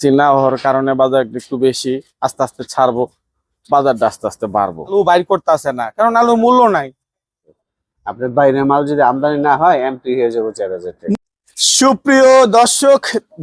LC না হওয়ার কারণে বাজার একটু বেশি আস্তে আস্তে ছাড়বো বাজারটা আস্তে আস্তে বাড়বো। আলু বাইর করতে আসে না কারণ আলু মূল্য নাই। আপনার বাইরের মাল যদি আমদানি না হয় এমপি হয়ে যাব চার হাজার টাকা। সুপ্রিয় দর্শক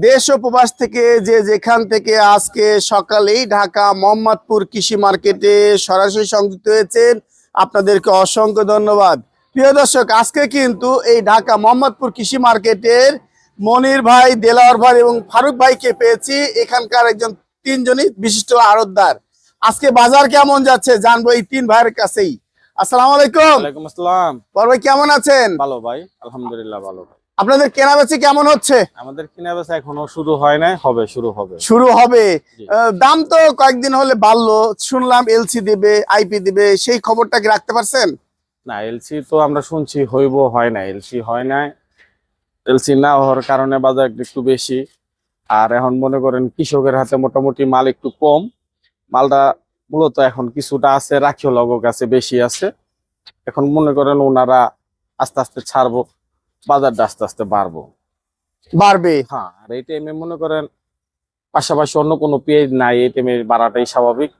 দেশ ও প্রবাস থেকে যে যেখান থেকে আজকে সকালেই ঢাকা মোহাম্মদপুর কৃষি মার্কেটে সরাসরি সংযুক্ত হয়েছেন আপনাদেরকে অসংখ্য ধন্যবাদ। প্রিয় দর্শক আজকে কিন্তু এই ঢাকা মোহাম্মদপুর কৃষি মার্কেটের মনির ভাই দেলাওয়ার ভাই এবং ফারুক ভাইকে পেয়েছি। এখানকার একজন তিনজনই বিশিষ্ট আড়তদার। আজকে বাজার কেমন যাচ্ছে? জানব এই তিন ভাইয়ের কাছেই। আসসালামু আলাইকুম। ওয়ালাইকুম আসসালাম। বড় ভাই কেমন আছেন? ভালো ভাই আলহামদুলিল্লাহ ভালো ভাই। আপনাদের কেনাবেচি কেমন হচ্ছে? আমাদের কিনা বেচা এখনও শুরু হয় নাই হবে শুরু হবে। শুরু হবে। দাম তো কয়েকদিন হলে বাড়লো। শুনলাম এলসি দিবে আইপি দিবে সেই খবরটা কি রাখতে পারছেন? না এলসি তো আমরা শুনছি হইব হয় না এলসি হয় না এলসি না হওয়ার কারণে বাজার একটু বেশি। আর এখন মনে করেন কৃষকের হাতে মোটামুটি মাল একটু কম। মালটা মূলত এখন কিছুটা আছে রাখিও লগক আছে বেশি আছে। এখন মনে করেন ওনারা আস্তে আস্তে ছাড়বো বাজারটা আস্তে আস্তে বাড়বো। বাড়বে? হ্যাঁ আর এই টাইমে মনে করেন পাশাপাশি অন্য কোনো পেঁয়াজ নাই এই টাইমে বাড়াটাই স্বাভাবিক।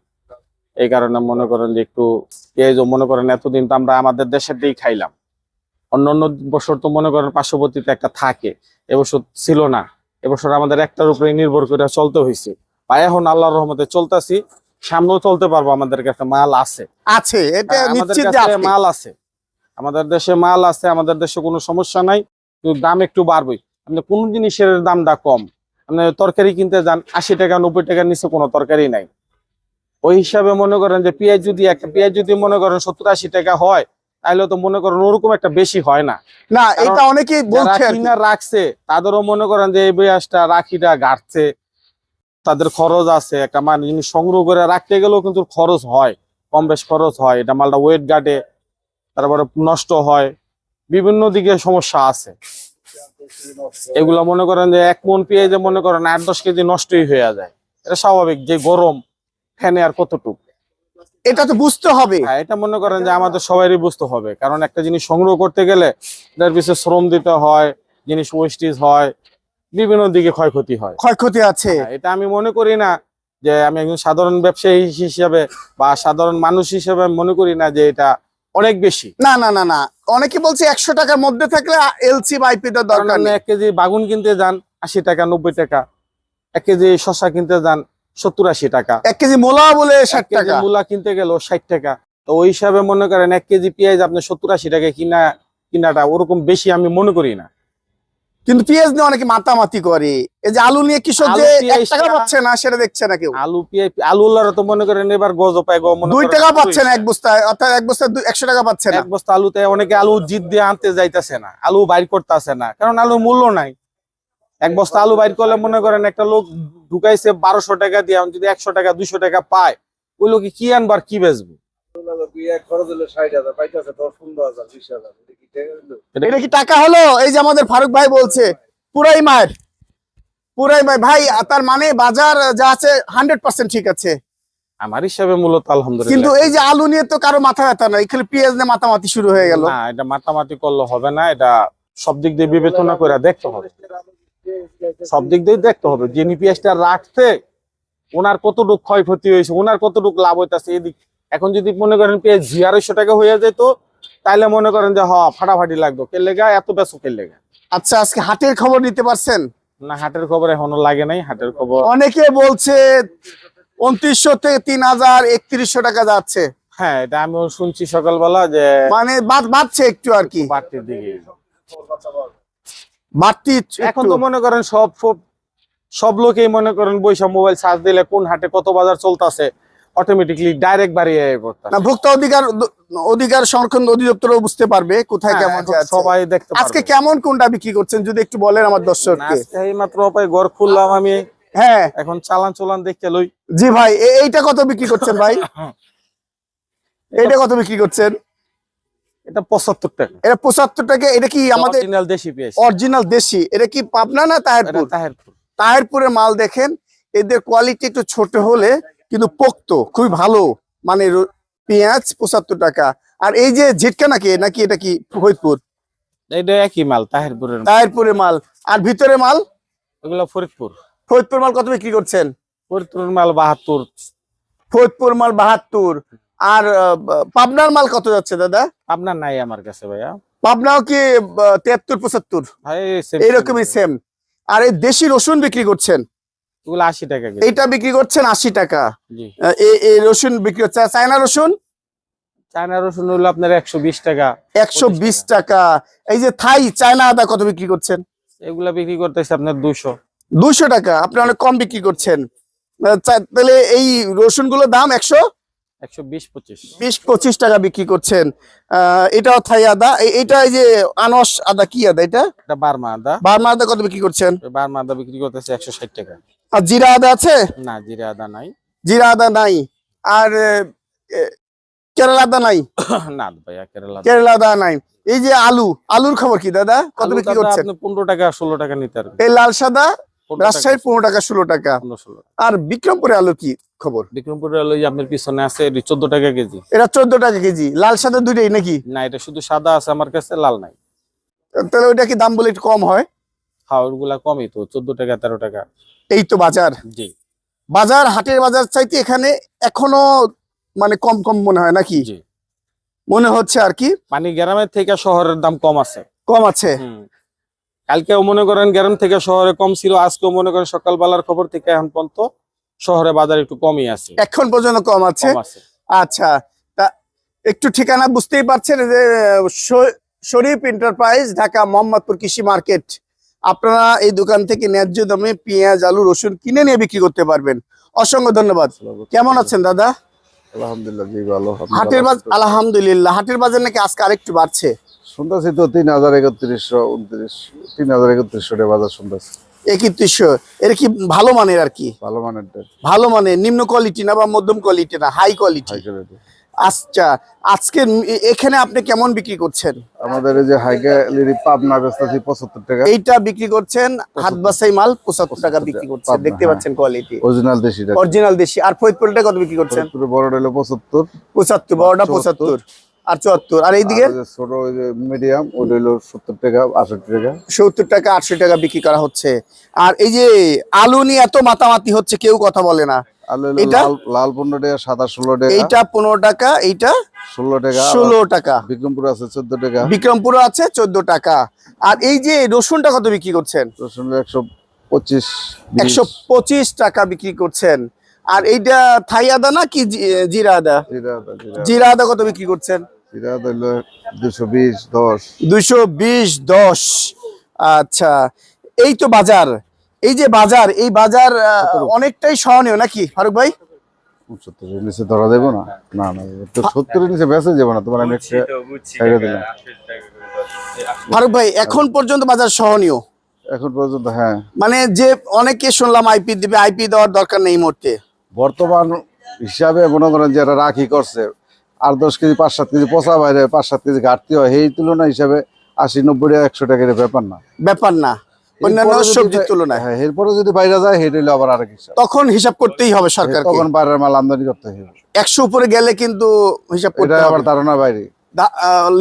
এই কারণে মনে করেন যে একটু পেঁয়াজও মনে করেন এতদিন তো আমরা আমাদের দেশের দিয়েই খাইলাম। অন্য অন্য বছর তো মনে করেন পার্শ্ববর্তীতে একটা থাকে এবছর ছিল না। এবছর আমাদের একটার উপরে নির্ভর করে চলতে হয়েছে বা এখন আল্লাহর রহমতে চলতেছি সামনেও চলতে পারব আমাদের কাছে মাল আছে। আছে এটা হ্যাঁ, নিশ্চিত। মাল আছে। আমাদের দেশে মাল আছে আমাদের দেশে কোনো সমস্যা নাই কিন্তু দাম একটু বাড়বেই। আপনি কোন জিনিসের দামটা কম। আপনি তরকারি কিনতে যান আশি টাকা নব্বই টাকার নিচে কোনো তরকারি নাই। ওই হিসাবে মনে করেন যে পেঁয়াজ যদি একটা পেঁয়াজ যদি মনে করেন সত্তর আশি টাকা হয় তাহলে তো মনে করেন ওরকম একটা বেশি হয় না। না এটা অনেকেই বলছে কিনা রাখছে তাদেরও মনে করেন যে এই পেঁয়াজটা রাখিটা গাড়ছে তাদের খরচ আছে একটা মানে জিনিস সংগ্রহ করে রাখতে গেলেও কিন্তু খরচ হয় কম বেশ খরচ হয়। এটা মালটা ওয়েট গার্ডে তারপরে নষ্ট হয় বিভিন্ন দিকে সমস্যা আছে। এগুলা মনে করেন যে এক মন পেঁয়াজে মনে করেন আট দশ কেজি নষ্টই হয়ে যায়। এটা স্বাভাবিক যে গরম ফ্যানে আর কতটুকু। এটা তো বুঝতে হবে। হ্যাঁ এটা মনে করেন যে আমাদের সবারই বুঝতে হবে। কারণ একটা জিনিস সংগ্রহ করতে গেলে এটার পিছনে শ্রম দিতে হয় জিনিস ওয়েস্টেজ হয় বিভিন্ন দিকে ক্ষয়ক্ষতি হয়। ক্ষয়ক্ষতি আছে। হ্যাঁ, এটা আমি মনে করি না যে আমি একজন সাধারণ ব্যবসায়ী হিসেবে বা সাধারণ মানুষ হিসেবে মনে করি না যে এটা অনেক বেশি। না না না না। অনেকে বলছে একশো টাকার মধ্যে থাকলে এলসি বা আইপিটা কারণ দরকার এক কেজি বাগুন কিনতে যান আশি টাকা নব্বই টাকা। এক কেজি শশা কিনতে যান সত্তর আশি টাকা। এক কেজি মোলা বলে ষাট টাকা। মূলা কিনতে গেল ষাট টাকা। তো ওই হিসাবে মনে করেন এক কেজি পেঁয়াজ আপনি সত্তর আশি টাকা কিনা কিনাটা ওরকম বেশি আমি মনে করি না। কিন্তু পেঁয়াজ নিয়ে অনেকে মাতামাতি করে। এই যে আলু নিয়ে কৃষক যে এক টাকা পাচ্ছে না সেটা দেখছে না কেউ। আলু পেঁয়াজ আলু ওলারা তো মনে করেন এবার গজ পায় গো মনে দুই টাকা পাচ্ছে না এক বস্তায় অর্থাৎ এক বস্তায় দুই- একশো টাকা পাচ্ছে না। এক বস্তা আলুতে অনেকে আলু জিদ দিয়ে আনতে যাইতেছে না। আলু বাইর করতেছে না কারণ আলুর মূল্য নাই। এক বস্তা আলু বাইর করলে মনে করেন একটা লোক ঢুকাইছে বারোশো টাকা দিয়ে যদি একশো টাকা দুইশো টাকা পায় ওই লোকে কি আনবার কি বেচবো? এটা কি টাকা হলো? এই যে আমাদের ফারুক ভাই বলছে পুরাই মায়ের পুরাই মায়ের। ভাই তার মানে বাজার যা আছে হান্ড্রেড পার্সেন্ট ঠিক আছে। আমার হিসাবে মূলত কিন্তু এই যে আলু নিয়ে তো কারও মাথা ব্যথা নাই এখানে পেঁয়াজ নিয়ে মাতামাতি শুরু হয়ে গেল। না এটা মাতামাতি করলে হবে না এটা সব দিক দিয়ে বিবেচনা করে দেখতে হবে। সব দিক দিয়ে দেখতে হবে। যিনি পেঁয়াজটা রাখতে ওনার কতটুকু ক্ষয়ক্ষতি হয়েছে ওনার কতটুকু লাভ হইতাছে এদিক। এখন যদি মনে করেন পেঁয়াজ আড়াইশো টাকা হয়ে যেত তাহলে মনে করেন যে হ ফাটাফাটি লাগতো। কে লেগা এত বেসো কে লেগা? আচ্ছা আজকে হাটের খবর নিতে পারছেন? না হাটের খবর এখনও লাগে নাই হাটের খবর অনেকে বলছে উনত্রিশশো থেকে তিন হাজার একত্রিশশো টাকা যাচ্ছে। হ্যাঁ এটা আমিও শুনছি সকালবেলা যে মানে বাদ- বাড়ছে একটু আর কি। বাড়তির দিকে। এখন তো মনে করেন সব সব- লোকেই মনে করেন মোবাইল দিলে কোন হাটে কত বাজার চলতেছে অটোমেটিকলি ডাইরেক্ট বাড়িয়ে করতে না ভোক্তা অধিকার অধিকার সংরক্ষণ বুঝতে পারবে কোথায় কেমন সবাই দেখতে আজকে কেমন কোনটা বিক্রি করছেন যদি একটু বলেন আমার দর্শককে। আজকে এই মাত্র অপায় ঘর খুললাম আমি। হ্যাঁ। এখন চালান চলান দেখতে লই। জি ভাই এইটা কত বিক্রি করছেন ভাই? এইটা কত বিক্রি করছেন? এটা পঁচাত্তর টাকা। এটা পঁচাত্তর টাকা এটা কি আমাদের অরিজিনাল দেশি পেঁয়াজ। অরিজিনাল দেশি? এটা কি পাবনা না তাহেরপুর? তাহেরপুর। তাহেরপুরের মাল দেখেন এদের কোয়ালিটি একটু ছোট হলে কিন্তু পোক্ত খুবই ভালো। মানে পেঁয়াজ পঁচাত্তর টাকা। আর এই যে ঝিটকা নাকি নাকি এটা কি ফরিদপুর? এটা একই মাল তাহেরপুরের। তাহেরপুরের মাল। আর ভিতরে মাল? ফরিদপুর। ফরিদপুর মাল কত বিক্রি করছেন? ফরিদপুরের মাল বাহাত্তর। ফরিদপুর মাল বাহাত্তর। আর পাবনার মাল কত যাচ্ছে দাদা? আপনার নাই আমার কাছে ভাইয়া। পাবনাও কি তেহাত্তর পঁচাত্তর? এইরকমই সেম আর এই দেশি রসুন বিক্রি করছেন? আশি টাকা বিক্রি করছেন আশি টাকা। এই- রসুন বিক্রি হচ্ছে চায়না রসুন? চায়না রসুন হলো আপনার একশো বিশ টাকা। একশো বিশ টাকা। এই যে থাই চায়না আদা কত বিক্রি করছেন? এগুলা বিক্রি করতেছে আপনার দুশো দুশো টাকা। আপনি অনেক কম বিক্রি করছেন। তাহলে এই রসুনগুলোর দাম একশো? বিশ পঁচিশ। টাকা বিক্রি করছেন। আহ, এটাও থাই আদা। এই- এই যে আনস আদা কি আদা এটা? এটা বার্মা আদা। বার্মা আদা কত বিক্রি করছেন? বার্মা আদা বিক্রি করতেছে একশো ষাট টাকা। আর জিরা আদা আছে? না জিরে আদা নাই। জিরা আদা নাই। আর আহ, কেরালা আদা নাই? না ভাইয়া কেরালা কেরালা আদা নাই। এই যে আলু আলুর খবর কি দাদা? কত বিক্রি করছেন? পনেরো টাকা ষোলো টাকা নিতে এই লাল সাদা 15 রাজশাহীর পনেরো টাকা ষোলো টাকা। 15 ষোলো আর বিক্রমপুরে আলু কি? খবর? এই আপনার পিছনে আছে চোদ্দ টাকা কেজি। এটা চোদ্দ টাকা কেজি। লাল সাদা দুইটাই নাকি? না এটা শুধু সাদা আছে আমার কাছে লাল নাই। তাহলে ওইটা কি দাম বলে একটু কম হয়? হ্যাঁ ওগুলা কমই তো চোদ্দ টাকা তেরো টাকা। এই তো বাজার। জি। বাজার হাটের বাজার চাইতে এখানে এখনও মানে কম কম মনে হয় নাকি? মনে হচ্ছে আর কি। মানে গ্রামের থেকে শহরের দাম কম আছে। কম আছে। কালকেও মনে করেন গ্রাম থেকে শহরে কম ছিল আজকেও মনে করেন সকালবেলার খবর থেকে এখন পর্যন্ত শহরে বাজার একটু কমই আছে। এখন পর্যন্ত কম আছে? আচ্ছা তা একটু ঠিকানা বুঝতেই পারছেন যে শরীফ এন্টারপ্রাইজ ঢাকা মোহাম্মদপুর কৃষি মার্কেট। আপনারা এই দোকান থেকে ন্যায্য দামে পেঁয়াজ আলু রসুন কিনে নিয়ে বিক্রি করতে পারবেন। অসংখ্য ধন্যবাদ। কেমন আছেন দাদা? হাটের বাজার আলহামদুলিল্লাহ। হাটের বাজার নাকি আজকে আরেকটু বাড়ছে? শুনতেছি তো তিন হাজার একত্রিশশো উনত্রিশ তিন হাজার একত্রিশশো বাজার শুনতেছি। একত্রিশশো এর কি ভালো মানের আর কি? ভালো মানের ভালো মানে নিম্ন কোয়ালিটি না বা মধ্যম কোয়ালিটি না হাই কোয়ালিটি আচ্ছা আজকে এখানে আপনি কেমন বিক্রি করছেন? আমাদের যে হাইকালি পাবনা বেচতেছি 75 টাকা। এইটা বিক্রি করছেন হাত বাসাই মাল 75 টাকা বিক্রি করছেন। দেখতে হ্যাঁ। পাচ্ছেন কোয়ালিটি অরিজিনাল দেশি অরিজিনাল দেশি। আর ফরিদপুরটা কত বিক্রি করছেন? পুরো বড়টা হলো 75 75 বড়টা 75 আর চুয়াত্তর। আর এইদিকে? ছোট ওই যে মিডিয়াম ওটা হলো সত্তর টাকা আষট্টি টাকা। সত্তর টাকা আটশো টাকা বিক্রি করা হচ্ছে। আর এই যে আলু নিয়ে এত মাতামাতি হচ্ছে কেউ কথা বলে না। এটা? লাল পনেরো টাকা সাদা ষোলো টাকা। এইটা পনেরো টাকা এইটা ষোলো টাকা ষোলো টাকা। বিক্রমপুর আছে চোদ্দ টাকা। বিক্রমপুর আছে চোদ্দ টাকা। আর এই যে রসুনটা কত বিক্রি করছেন? রসুন একশো পঁচিশ একশো পঁচিশ টাকা বিক্রি করছেন। আর এইটা থাই আদা না কি জিরা আদা। জিরা আদা কত বিক্রি করছেন? দুশো বিশ দশ। দুইশো বিশ দশ। আচ্ছা এই তো বাজার। এই যে বাজার এই বাজার অনেকটাই সহনীয় নাকি ফারুক ভাই? সত্তরের নিচে ধরা দেবো না। না না তো সত্তরের নিচে বেঁচে যাব না তোমার আমি একটা দিলাম। ফারুক ভাই এখন পর্যন্ত বাজার সহনীয়? এখন পর্যন্ত হ্যাঁ। মানে যে অনেকে শুনলাম আইপি দিবে আইপি দেওয়ার দরকার নেই এই মুহূর্তে। বর্তমান হিসাবে মনে করেন যারা রাখি করছে। আর দশ কেজি পাঁচ সাত কেজি পচা বাইরে পাঁচ সাত কেজি ঘাটতি হয়। এই তুলনা হিসাবে আশি নব্বই একশো টাকার ব্যাপার না। ব্যাপার না। অন্যান্য সবজির তুলনায়। হ্যাঁ এরপরে যদি বাইরে যায় সেটা হলো আবার আরেক হিসাব। তখন হিসাব করতেই হবে সরকারকে। তখন বাইরের মাল আমদানি করতে হবে। একশো উপরে গেলে কিন্তু হিসাব করতে আবার হবে। বাইরে।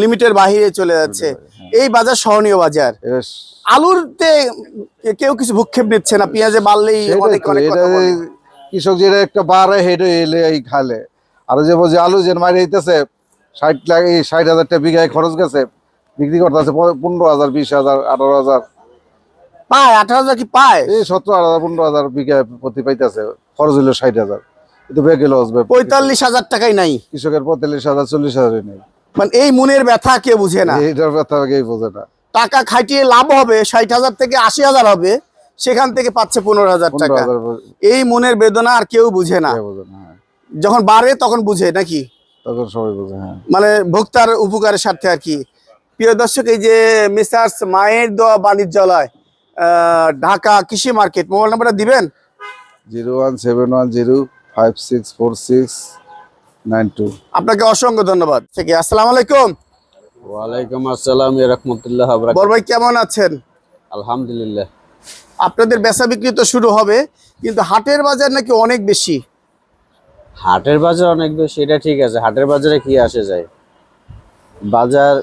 লিমিটের বাহিরে চলে যাচ্ছে। এই বাজার সহনীয় বাজার। আলুরতে কেউ কিছু ভূক্ষেপ নিচ্ছে না পেঁয়াজে বাড়লেই অনেক অনেক। কৃষক যেটা একটা বাড়ে হেঁটে এলে এই খালে। আর যে বলছে আলু যে মারি হইতেছে ষাট লাখ এই ষাট হাজার টাকা বিঘায় খরচ গেছে বিক্রি করতেছে পনেরো হাজার বিশ হাজার আঠারো হাজার। পায় আঠারো হাজার কি পায়? এই সতেরো হাজার পনেরো হাজার বিঘায় প্রতি পাইতেছে খরচ হইল ষাট হাজার। কিন্তু বেগে লস পঁয়তাল্লিশ হাজার টাকাই নাই। কৃষকের পঁয়তাল্লিশ হাজার চল্লিশ হাজারই নেই। মানে এই মনের ব্যথা কেউ বুঝে না? এইটার কথা কেউ বোঝে না। টাকা খাটিয়ে লাভ হবে ষাট হাজার থেকে আশি হাজার হবে সেখান থেকে পাচ্ছে পনেরো হাজার টাকা। এই মনের বেদনা আর কেউ বুঝে না। কে বোঝে না হ্যাঁ। যখন বাড়ে তখন বুঝে নাকি? তখন সবাই বোঝে হ্যাঁ। মানে ভোক্তার উপকারের স্বার্থে আর কি। প্রিয় দর্শক এই যে মিসার্স মায়ের দোয়া বাণিজ্যালয় ঢাকা কৃষি মার্কেট মোবাইল নাম্বারটা দিবেন? Zero one seven one zero five six four six nine two. আপনাকে অসংখ্য ধন্যবাদ। থেকে আসসালামু আলাইকুম। ওয়ালাইকুম আসসালাম রহমতুল্লাহ বড় ভাই কেমন আছেন? আলহামদুলিল্লাহ। আপনাদের বেচা বিক্রি তো শুরু হবে কিন্তু হাটের বাজার নাকি অনেক বেশি। হাটের বাজার অনেক বেশি এটা ঠিক আছে হাটের বাজারে কি আসে যায়? বাজার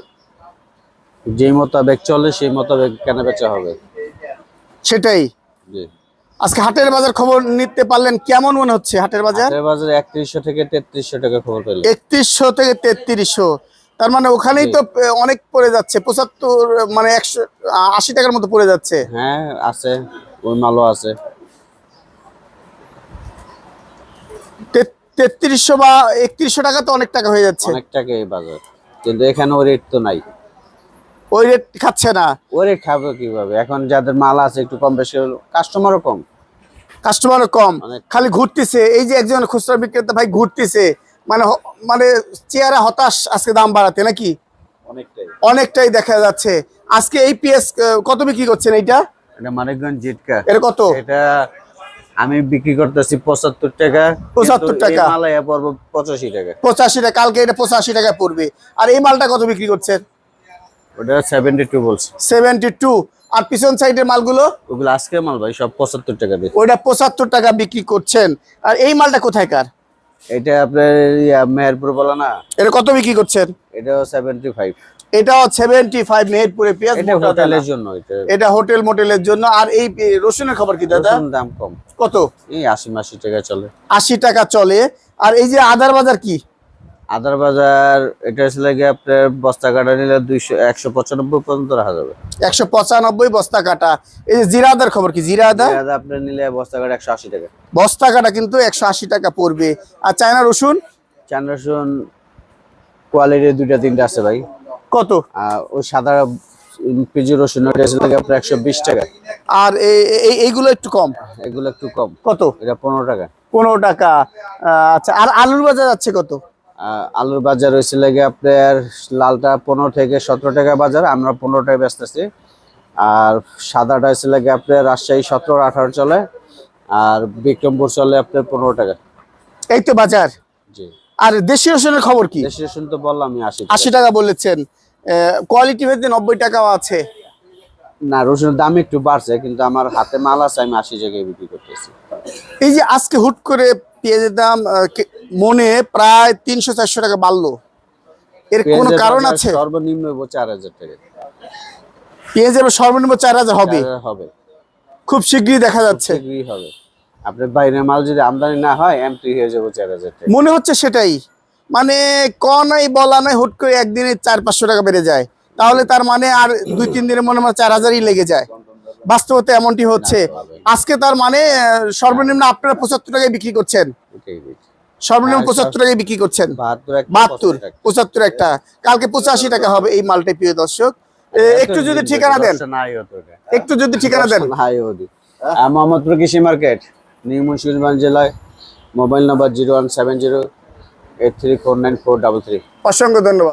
যে মোতাবেক চলে সেই মোতাবেক কেনা বেচা হবে। সেটাই। জি। আজকে হাটের বাজার খবর নিতে পারলেন কেমন মনে হচ্ছে হাটের বাজার? হাটের বাজারে একত্রিশশো থেকে তেত্রিশশো টাকা খবর পেলাম। একত্রিশশো থেকে তেত্রিশশো। তার মানে ওখানেই তো অনেক পড়ে যাচ্ছে পঁচাত্তর মানে একশো আ- আশি টাকার মতো পড়ে যাচ্ছে। হ্যাঁ আছে ওই মালও আছে। তেত্রিশশো বা একত্রিশশো টাকা তো অনেক টাকা হয়ে যাচ্ছে। অনেক টাকা এই বাজার। কিন্তু এখানে ওই রেট তো নাই। ওই রেট খাচ্ছে না। ওই রেট খাবে কীভাবে? এখন যাদের মাল আছে একটু কম বেশি কাস্টমারও কম। কাস্টমারও কম। খালি ঘুরতেছে। এই যে একজন খুচরা বিক্রেতা ভাই ঘুরতেছে মানে মানে চেয়ারে হতাশ আজকে দাম বাড়াতে নাকি? অনেকটাই। অনেকটাই দেখা যাচ্ছে। আজকে এই পিএস কত বিক্রি করছেন এইটা? এটা মানিকগঞ্জ জিটকা। এর কত? এটা আমি বিক্রি করতেছি পঁচাত্তর টাকা পঁচাত্তর টাকা। মালাইয়া পড়ব পঁচাশি টাকা। পঁচাশি টাকা কালকে এটা পঁচাশি টাকা পড়বে। আর এই মালটা কত বিক্রি করছেন? ওটা সেভেন্টি টু বলছে। সেভেন্টি টু আর পিছন সাইডের মালগুলো? ওগুলো আজকে মাল ভাই সব পঁচাত্তর টাকা ওইটা পঁচাত্তর টাকা বিক্রি করছেন। আর এই মালটা কোথায়কার এটা আপনার মেহেরপুর বলা না? এটা কত বিক্রি করছেন? সেভেন্টি ফাইভ এটাও সেভেন্টি ফাইভ মেহেরপুরে পেঁয়াজ এটা হোটেলের জন্য এটা। এটা হোটেল মোটেলের জন্য। আর এই রসুনের খবর কি দাদা? রসুন দাম কম। কত? এই আশি মাসি টাকা চলে। আশি টাকা চলে। আর এই যে আদার বাজার কি? আদার বাজার এটা গিয়ে আপনার বস্তা কাটা নিলে দুইশো একশো পঁচানব্বই পর্যন্ত রাখা যাবে। একশো পঁচানব্বই বস্তা কাটা। এই যে জিরা আদার খবর কি? জিরা আদা? পেঁয়াজ আপনার নিলে বস্তা কাটা একশো আশি টাকা। বস্তা কাটা কিন্তু একশো আশি টাকা পড়বে। আর চায়না রসুন? চান রসুন কোয়ালিটির দুইটা তিনটা আছে ভাই। কত? ওই সাদা পিজি রসুন ওটা আপনার একশো বিশ টাকা। আর এই- এই- এইগুলো একটু কম? এগুলো একটু কম। কত? এটা পনেরো টাকা। পনেরো টাকা। আচ্ছা আর আলুর বাজার যাচ্ছে কত? আলুর বাজার হয়েছে লাগে আপনার লালটা পনেরো থেকে সতেরো টাকা বাজার আমরা পনেরো টাকা বেচতেছি আর সাদাটা হয়েছে লাগে আপনার রাজশাহী সতেরো আঠারো চলে আর বিক্রমপুর চলে আপনার পনেরো টাকা। এই তো বাজার। জি। আর দেশি রসুনের খবর কি? দেশি রসুন তো বললাম আমি আশি আশি টাকা বলেছেন। কোয়ালিটি ভেদে নব্বই টাকাও আছে। না রসুনের দাম একটু বাড়ছে কিন্তু আমার হাতে মাল আছে আমি আশি জায়গায় বিক্রি করতেছি। এই যে আজকে হুট করে পেঁয়াজের দাম মনে প্রায় তিনশো চারশো টাকা বাড়লো। এর কোনো কারণ আছে? সর্বনিম্ন চার হাজার টাকা। পেঁয়াজের সর্বনিম্ন চার হাজার হবে? হবে। খুব শীঘ্রই দেখা যাচ্ছে। শীঘ্রই হবে। আপনার বাইরের মাল যদি আমদানি না হয় এমটি হয়ে যাব চার হাজার টাকা। মনে হচ্ছে সেটাই। মানে ক নাই বলা নাই হুট করে একদিনে চার পাঁচশো টাকা বেড়ে যায়। তাহলে তার মানে আর দুই তিন দিনের মনে হয় চার হাজারই লেগে যায়। বাস্তবতে এমনটি হচ্ছে। আজকে তার মানে সর্বনিম্ন আপনারা পঁচাত্তর টাকায় বিক্রি করছেন। সর্বনিম্ন পঁচাত্তর টাকায় বিক্রি করছেন। বাহাত্তর পঁচাত্তর একটা। কালকে পঁচাশি টাকা হবে এই মালটা প্রিয় দর্শক। একটু যদি ঠিকানা দেন। একটু যদি ঠিকানা দেন। মোহাম্মদপুর কৃষি মার্কেট নিউ মুন্সিগঞ্জ জেলায় mobile number zero one seven zero eight three four nine four double three অসংখ্য ধন্যবাদ।